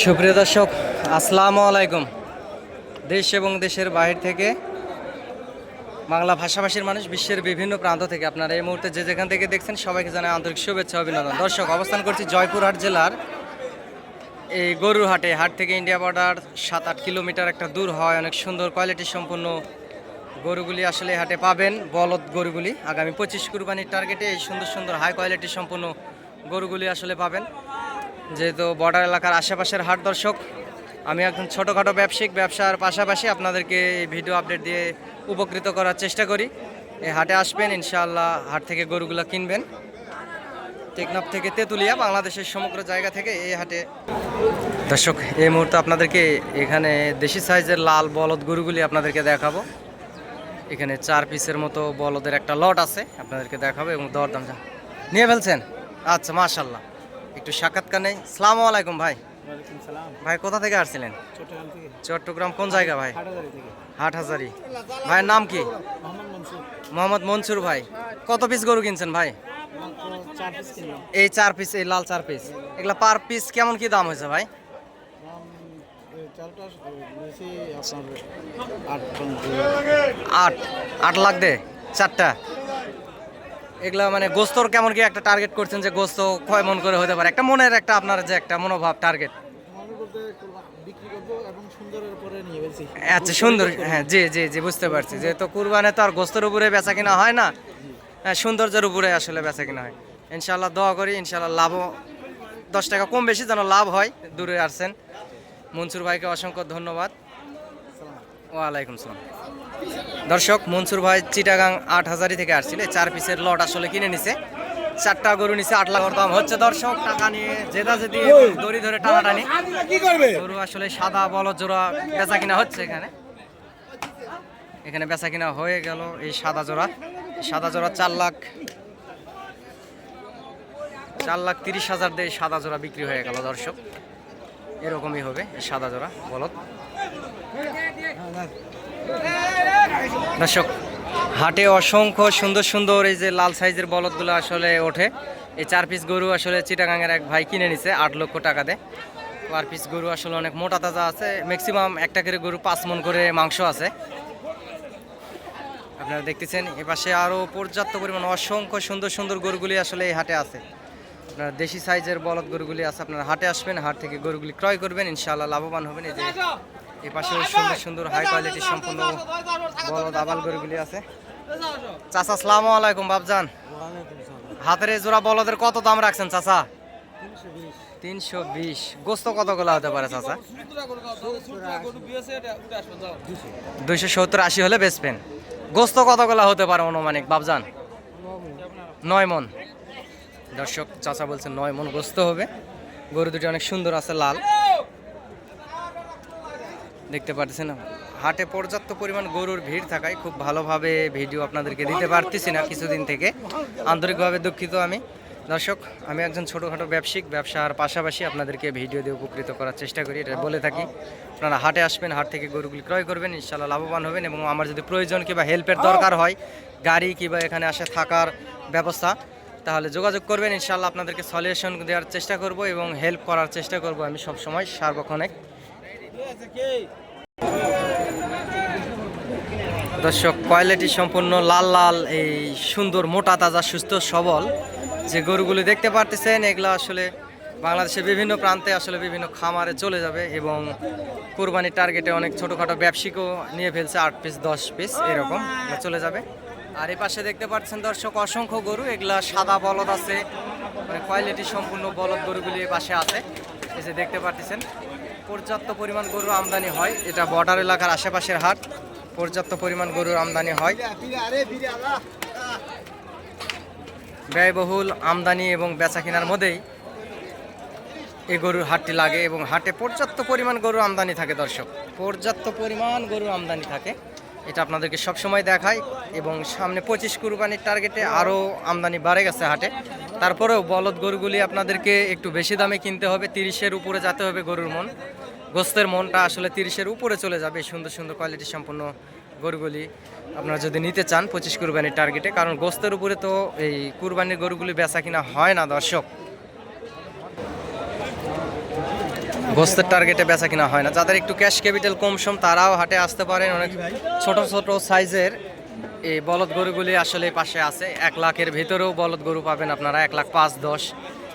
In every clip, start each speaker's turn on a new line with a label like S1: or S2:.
S1: সুপ্রিয় দর্শক, আসসালামু আলাইকুম। দেশ এবং দেশের বাহির থেকে বাংলা ভাষাভাষীর মানুষ বিশ্বের বিভিন্ন প্রান্ত থেকে আপনারা এই মুহূর্তে যে যেখান থেকে দেখছেন সবাইকে জানাই আন্তরিক শুভেচ্ছা, অভিনন্দন। দর্শক, অবস্থান করছি জয়পুরহাট জেলার এই গরুর হাটে থেকে ইন্ডিয়া বর্ডার সাত আট কিলোমিটার একটা দূর হয়। অনেক সুন্দর কোয়ালিটি সম্পন্ন গরুগুলি আসলে হাটে পাবেন, বলদ গরুগুলি। আগামী পঁচিশ কুরবানির টার্গেটে এই সুন্দর সুন্দর হাই কোয়ালিটি সম্পন্ন গরুগুলি আসলে পাবেন। যেহেতু বর্ডার এলাকার আশেপাশের হাট দর্শক, আমি একজন ছোটোখাটো ব্যবসায়িক ব্যবসার পাশাপাশি আপনাদেরকে এই ভিডিও আপডেট দিয়ে উপকৃত করার চেষ্টা করি। এই হাটে আসবেন, ইনশাআল্লাহ হাট থেকে গরুগুলো কিনবেন। টেকনাফ থেকে তেঁতুলিয়া, বাংলাদেশের সমগ্র জায়গা থেকে এই হাটে। দর্শক, এই মুহূর্তে আপনাদেরকে এখানে দেশি সাইজের লাল বলদ গরুগুলি আপনাদেরকে দেখাবো। এখানে চার পিসের মতো বলদের একটা লট আছে, আপনাদেরকে দেখাবো এবং দরদাম নিয়ে ফেলছেন? আচ্ছা মাশাল্লাহ একটু সাক্ষাৎকার নেই সালাম আলাইকুম ভাই। ভাই কোথা থেকে আসছিলেন?
S2: চট্টগ্রাম
S1: কোন জায়গা ভাই? হাট হাজারি ভাইয়ের নাম কি?
S2: মোহাম্মদ মনসুর।
S1: ভাই। কত পিস গরু কিনছেন ভাই? এই চার পিস এই লাল চার পিস এগুলা পার পিস কেমন কি দাম হয়েছে ভাই?
S2: আট
S1: আট লাখ দে চারটা। এগুলা মানে গোস্তর কেমন কি একটা টার্গেট করছেন যে গোস্ত কয় মন করে হতে পারে? একটা মনের একটা আপনার যে একটা মনোভাব টার্গেট আচ্ছা সুন্দর হ্যাঁ জি জি জি বুঝতে পারছি। যেহেতু কুরবানে তো আর গোস্তের উপরে বেচা কিনা হয় না হ্যাঁ সৌন্দর্যের উপরে আসলে বেচা কিনা হয়। ইনশাল্লাহ দোয়া করি ইনশাল্লাহ লাভও দশ টাকা কম বেশি যেন লাভ হয় দূরে আসছেন মনসুর ভাইকে অসংখ্য ধন্যবাদ। ওয়ালাইকুম সালাম। দর্শক মনসুর ভাই চিটাগাং আট হাজারি থেকে আসছিল। চার পিসের লট আসলে কিনে নিছে। চারটা গরু নিছে আট লাখ দাম হচ্ছে। দর্শক টাকা নিয়ে জেদা জেদি দড়ি ধরে টানাটানি।
S2: কি করবে?
S1: গরু আসলে সাদা বলদ জোড়া বেচা কিনা হচ্ছে এখানে। এখানে বেচা কিনা হয়ে গেল এই সাদা জোড়া। সাদা জোড়া চার লাখ চার লাখ তিরিশ হাজার দিয়ে সাদা জোড়া বিক্রি হয়ে গেল দর্শক। এরকমই হবে সাদা জোড়া বলদ। দর্শক, হাটে অসংখ্য সুন্দর সুন্দর এই যে লাল সাইজের বলদগুলো আসলে ওঠে। এই চার পিস গরু আসলে চিটাগাঙের এক ভাই কিনে নিছে আট লক্ষ টাকা দেয়। পার পিস গরু আসলে অনেক মোটা তাজা আছে। ম্যাক্সিমাম একটা করে গরু পাঁচ মন করে মাংস আছে। আপনারা দেখতেছেন এপাশে আরও পর্যাপ্ত পরিমাণ অসংখ্য সুন্দর সুন্দর গরুগুলি আসলে এই হাটে আছে। আপনারা দেশি সাইজের বলদ গরুগুলি আছে, আপনারা হাটে আসবেন, হাট থেকে গরুগুলি ক্রয় করবেন, ইনশাআল্লাহ লাভবান হবেন। এই যে এই পাশেও সুন্দর সুন্দর হাই কোয়ালিটি সম্পূর্ণ বলদ আবাল গরুগুলি আছে। চাচা সালামু আলাইকুম বাবজান হাতের জোড়া বলদের কত দাম রাখছেন, চাচা? তিনশো বিশ। গোস্ত কতগুলো হতে পারে, চাচা? দুইশো সত্তর আশি হলে বেচবেন গোস্ত কতগুলো হতে পারে অনুমানিক বাবজান নয় মন। দর্শক, চাচা বলছেন নয় মন গোস্ত হবে। গরু দুটি অনেক সুন্দর আছে, লাল। দেখতে পাচ্ছেন হাটে পর্যাপ্ত পরিমাণ গরুর ভিড় থাকায় খুব ভালোভাবে ভিডিও আপনাদেরকে দিতে পারতেছি না কিছুদিন থেকে। আন্তরিকভাবে দুঃখিত আমি। দর্শক, আমি একজন ছোটোখাটো ব্যবসায়িক, ব্যবসার পাশাপাশি আপনাদেরকে ভিডিও দিয়ে উপকৃত করার চেষ্টা করি, এটা বলে থাকি। আপনারা হাটে আসবেন, হাট থেকে গরুগুলি ক্রয় করবেন ইনশাল্লাহ লাভবান হবেন এবং আমার যদি প্রয়োজন কিংবা হেল্পের দরকার হয়, গাড়ি কিংবা এখানে আসে থাকার ব্যবস্থা, তাহলে যোগাযোগ করবেন। ইনশাল্লাহ আপনাদেরকে সলিউশন দেওয়ার চেষ্টা করব এবং হেল্প করার চেষ্টা করব আমি সবসময় সার্বক্ষণিক। দর্শক কোয়ালিটি সম্পূর্ণ লাল লাল, এই সুন্দর মোটা তাজা সুস্থ সবল যে গরুগুলি দেখতে পারতেছেন, এগুলো আসলে বাংলাদেশের বিভিন্ন প্রান্তে আসলে বিভিন্ন খামারে চলে যাবে এবং কোরবানির টার্গেটে অনেক ছোটোখাটো ব্যবসায়িকও নিয়ে ফেলছে আট পিস দশ পিস এরকম চলে যাবে। আর এই পাশে দেখতে পাচ্ছেন দর্শক, অসংখ্য গরু, এগুলা সাদা বলদ আছে মানে কোয়ালিটি সম্পূর্ণ বলদ গরুগুলি এই পাশে আছে। যে দেখতে পাচ্ছেন পর্যাপ্ত পরিমাণ গরু আমদানি হয়। এটা বর্ডার এলাকার আশেপাশের হাট। পর্যাপ্ত পরিমাণ গরুর আমদানি হয়। ব্যয়বহুল আমদানি এবং বেচা কেনার মধ্যেই এই গরুর হাটটি লাগে এবং হাটে পর্যাপ্ত পরিমাণ গরুর আমদানি থাকে, দর্শক। পর্যাপ্ত পরিমাণ গরুর আমদানি থাকে। এটা আপনাদেরকে সবসময় দেখায় এবং সামনে পঁচিশ কুরবানির টার্গেটে আরও আমদানি বাড়ে গেছে হাটে। তারপরেও বলদ গরুগুলি আপনাদেরকে একটু বেশি দামে কিনতে হবে, তিরিশের উপরে যেতে হবে গরুর মন। গোস্তের মনটা আসলে তিরিশের উপরে চলে যাবে সুন্দর সুন্দর কোয়ালিটি সম্পন্ন গরুগুলি। আপনারা যদি নিতে চান পঁচিশ কুরবানির টার্গেটে কারণ গোস্তের উপরে তো এই কুরবানির গরুগুলি বেচা কিনা হয় না দর্শক। গোস্তের টার্গেটে বেচা কিনা হয় না। যাদের একটু ক্যাশ ক্যাপিটাল কম সম, তারাও হাটে আসতে পারেন। অনেক ছোট ছোট সাইজের এই বলদ গরুগুলি আসলে পাশে আছে। এক লাখের ভিতরেও বলদ গরু পাবেন আপনারা, এক লাখ পাঁচ, দশ,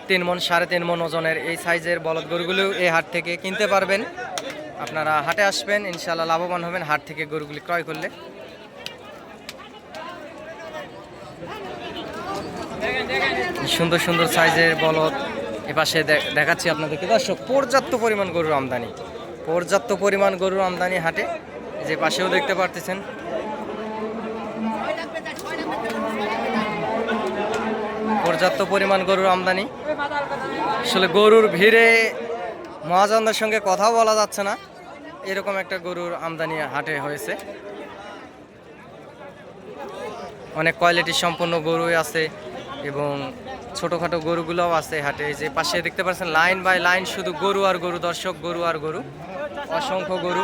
S1: তিন মন, সাড়ে তিন মন ওজনের এই সাইজের বলদ গরুগুলিও এই হাট থেকে কিনতে পারবেন। আপনারা হাটে আসবেন ইনশাল্লাহ লাভবান হবেন হাট থেকে গরুগুলি ক্রয় করলে। সুন্দর সুন্দর সাইজের বলদ এপাশে দেখাচ্ছি আপনাদেরকে। দর্শক, পর্যাপ্ত পরিমাণ গরুর আমদানি। পর্যাপ্ত পরিমাণ গরুর আমদানি হাটে। যে পাশেও দেখতে পারতেছেন পর্যাপ্ত পরিমাণ গরুর আমদানি। আসলে গরুর ভিড়ে মহাজনদের সঙ্গে কথাও বলা যাচ্ছে না। এরকম একটা গরুর আমদানি হাটে হয়েছে। অনেক কোয়ালিটি সম্পন্ন গরুই আছে এবং ছোটোখাটো গরুগুলোও আছে হাটে। যে পাশে দেখতে পাচ্ছেন, লাইন বাই লাইন শুধু গরু আর গরু, দর্শক গরু আর গরু। অসংখ্য গরু।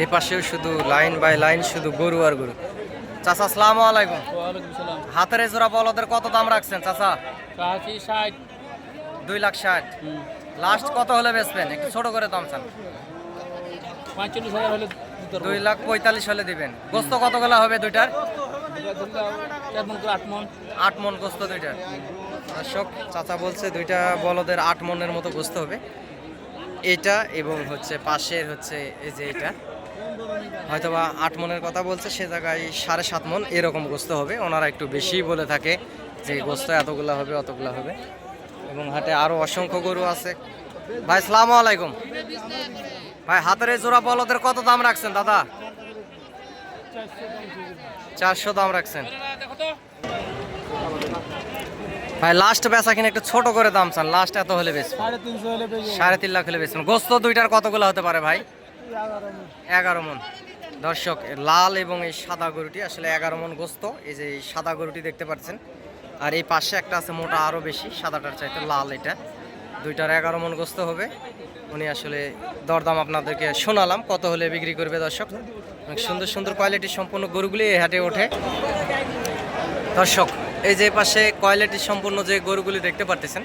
S1: এই পাশেও শুধু লাইন বাই লাইন শুধু গরু আর গরু। চাচা আসসালামু আলাইকুম। হাতের জোড়া বলদের কত দাম রাখছেন চাচা?
S2: ষাট।
S1: দুই লাখ ষাট। লাস্ট কত হলে বেচবেন? একটু ছোট করে দাম চান। দুই লাখ পঁয়তাল্লিশ হলে দিবেন। গোস্ত কতগুলো হবে দুইটার?
S2: আট মন
S1: গোস্ত দুইটার। দর্শক চাচা বলছে দুইটা বলদের আট মনের মতো গোস্ত হবে। এটা এবং হচ্ছে পাশের হচ্ছে এই যে এটা। হয়তোবা আট মনের কথা বলছে সে জায়গায় সাড়ে সাত মন এরকম গোস্ত হবে। ওনারা একটু বেশি বলে থাকে যে গোস্ত এতগুলো হবে অতগুলো হবে। এবং হাটে আরও অসংখ্য গরু আছে। ভাই সালামু আলাইকুম। ভাই হাতের জোড়া বলদের কত দাম রাখছেন দাদা? চারশো দাম রাখছেন। ভাই লাস্ট বেচা কিনে একটু ছোট করে দাম চান। লাস্ট এত হলে বেশ
S2: সাড়ে
S1: তিন লাখ হলে বেচবেন গোস্ত দুইটার কতগুলো হতে পারে ভাই? এগারো মন। দর্শক, লাল এবং এই সাদা গরুটি আসলে এগারো মন গোস্ত। এই যে এই সাদা গরুটি দেখতে পাচ্ছেন। আর এই পাশে একটা আছে মোটা আরও বেশি, সাদাটার চাইতে লাল এটা। দুইটার এগারো মন গোস্ত হবে। উনি আসলে দরদাম আপনাদেরকে শোনালাম, কত হলে বিক্রি করবে দর্শক। সুন্দর সুন্দর কোয়ালিটি সম্পূর্ণ গরুগুলি এই হাটে ওঠে। দর্শক, এই যে পাশে কোয়ালিটি সম্পূর্ণ যে গরুগুলি দেখতে পারতেছেন,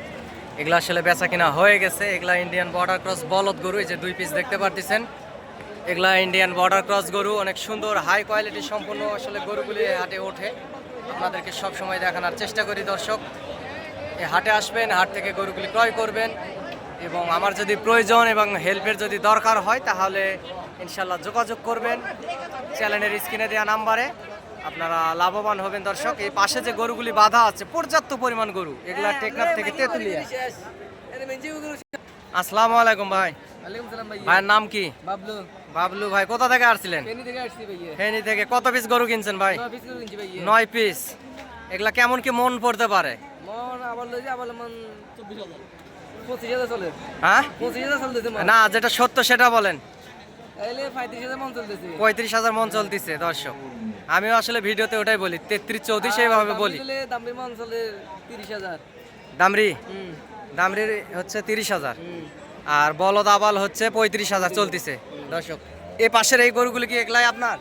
S1: এগুলা আসলে বেচা কিনা হয়ে গেছে। এগুলা ইন্ডিয়ান বর্ডার ক্রস বলদ গরু, এই যে দুই পিস দেখতে পারতেছেন। এগুলা ইন্ডিয়ান বর্ডার ক্রস গরু অনেক সুন্দর হাই কোয়ালিটি সম্পূর্ণ আসলে গরুগুলি হাটে ওঠে। আপনাদেরকে সব সময় দেখানোর চেষ্টা করি দর্শক। এই হাটে আসবেন হাট থেকে গরুগুলি ক্রয় করবেন এবং আমার যদি প্রয়োজন এবং হেল্পের যদি দরকার হয় তাহলে ইনশাল্লাহ যোগাযোগ করবেন। চ্যানেলের স্ক্রিনে দেওয়া নাম্বারে আপনারা লাভবান হবেন দর্শক। এই পাশে যে গরুগুলি বাঁধা আছে পর্যাপ্ত পরিমাণ গরু এগুলা টেকনাফ থেকে তেঁতুলিয়া। আসসালামু আলাইকুম ভাই।
S2: ভাই
S1: ভাইয়ের নাম কি?
S2: বাবলু।
S1: বাবলু ভাই কোথা থেকে আসছিলেন? ফেনী থেকে কত পিস গরু কিনছেন ভাই? নয় পিস এগুলা কেমন কি মন পড়তে পারে? হ্যাঁ? না যেটা সত্য সেটা বলেন।
S2: পঁয়ত্রিশ হাজার মন চলতেছে।
S1: দর্শক। আমিও আসলে ভিডিওতে ওটাই বলি তেত্রিশ চৌত্রিশ এইভাবে বলি। দামরি?
S2: হুম।
S1: দামরির হচ্ছে তিরিশ হাজার। আর বলদ আবাল হচ্ছে পঁয়ত্রিশ হাজার চলতেছে দর্শক। এই পাশের এই গরুগুলি কি একলাই আপনার?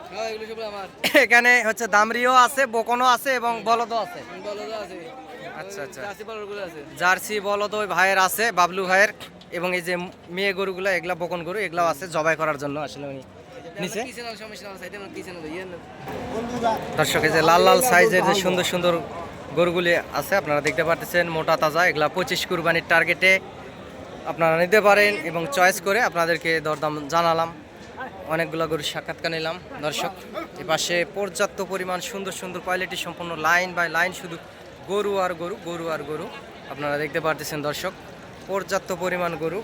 S2: হ্যাঁ
S1: এখানে হচ্ছে দামরিও আছে বকনও আছে এবং বলদও আছে। আচ্ছা আচ্ছা। জার্সি বলদ ওই ভাইয়ের আছে বাবলু ভাইয়ের। এবং এই যে মেয়ে গরুগুলো এগুলা বকন গরু এগুলাও আছে জবাই করার জন্য আসলে উনি নিচে দর্শক যে লাল লাল সাইজের যে সুন্দর সুন্দর গরুগুলি আছে আপনারা দেখতে পাচ্ছেন মোটা তাজা এগুলা পঁচিশ কুরবানির টার্গেটে আপনারা নিতে পারেন এবং চয়েস করে আপনাদেরকে দরদাম জানালাম। অনেকগুলো গরুর সাক্ষাৎকার নিলাম। দর্শক এ পাশে পর্যাপ্ত পরিমাণ সুন্দর সুন্দর কোয়ালিটি সম্পন্ন লাইন বাই লাইন শুধু গরু আর গরু গরু আর গরু। আপনারা দেখতে পারতেছেন দর্শক, পর্যাপ্ত পরিমাণ গরু।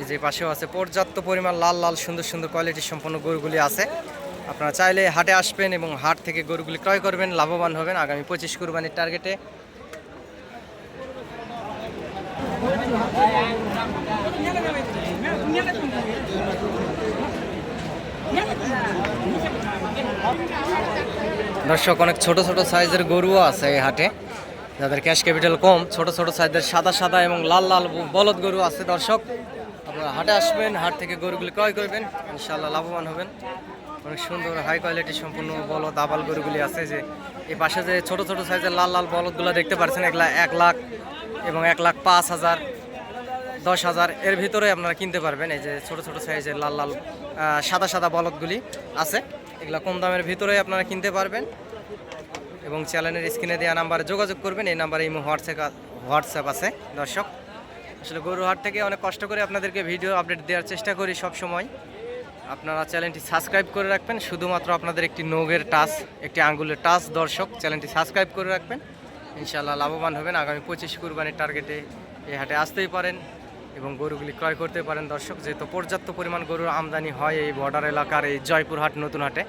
S1: এই যে পাশেও আছে, পর্যাপ্ত পরিমাণ লাল লাল, সুন্দর সুন্দর কোয়ালিটি সম্পন্ন গরুগুলি আছে। আপনারা চাইলে হাটে আসবেন এবং হাট থেকে গরুগুলি ক্রয় করবেন, লাভবান হবেন। আগামী পঁচিশ কুরবানির টার্গেটে দর্শক, অনেক ছোট ছোট সাইজের গরুও আছে এই হাটে। যাদের ক্যাশ ক্যাপিটাল কম, ছোট ছোট সাইজের সাদা সাদা এবং লাল লাল বলদ গরু আছে দর্শক। আপনারা হাটে আসবেন, হাট থেকে গরুগুলি ক্রয় করবেন ইনশাল্লাহ লাভবান হবেন। অনেক সুন্দর হাই কোয়ালিটি সম্পূর্ণ বলদ আবাল গরুগুলি আছে যে এই পাশে যে ছোট ছোট সাইজের লাল লাল বলদগুলো দেখতে পাচ্ছেন এগুলা এক লাখ এবং এক লাখ পাঁচ হাজার, দশ হাজার এর ভিতরে আপনারা কিনতে পারবেন। এই যে ছোট ছোট সাইজের লাল লাল সাদা সাদা বলদগুলি আছে। এগুলো কম দামের ভিতরে আপনারা কিনতে পারবেন। এবং চ্যানেলের স্ক্রিনে দেওয়া নাম্বারে যোগাযোগ করবেন। এই নাম্বারে ইমো, হোয়াটসঅ্যাপ হোয়াটসঅ্যাপ আছে, দর্শক। আসলে গরুহাট থেকে অনেক কষ্ট করে আপনাদেরকে ভিডিও আপডেট দেওয়ার চেষ্টা করি সব সময় আপনারা চ্যানেলটি সাবস্ক্রাইব করে রাখবেন। শুধুমাত্র আপনাদের একটি নৌগের টাচ, একটি আঙ্গুলের টাচ, দর্শক। চ্যানেলটি সাবস্ক্রাইব করে রাখবেন। ইনশাল্লাহ লাভবান হবেন। আগামী পঁচিশ কুরবানির টার্গেটে এই হাটে আসতেই পারেন। এবং গরুগুলি ক্রয় করতে পারেন দর্শক, যেহেতু পর্যাপ্ত পরিমাণ গরুর আমদানি হয় এই বর্ডার এলাকার এই জয়পুরহাট নতুন হাটে।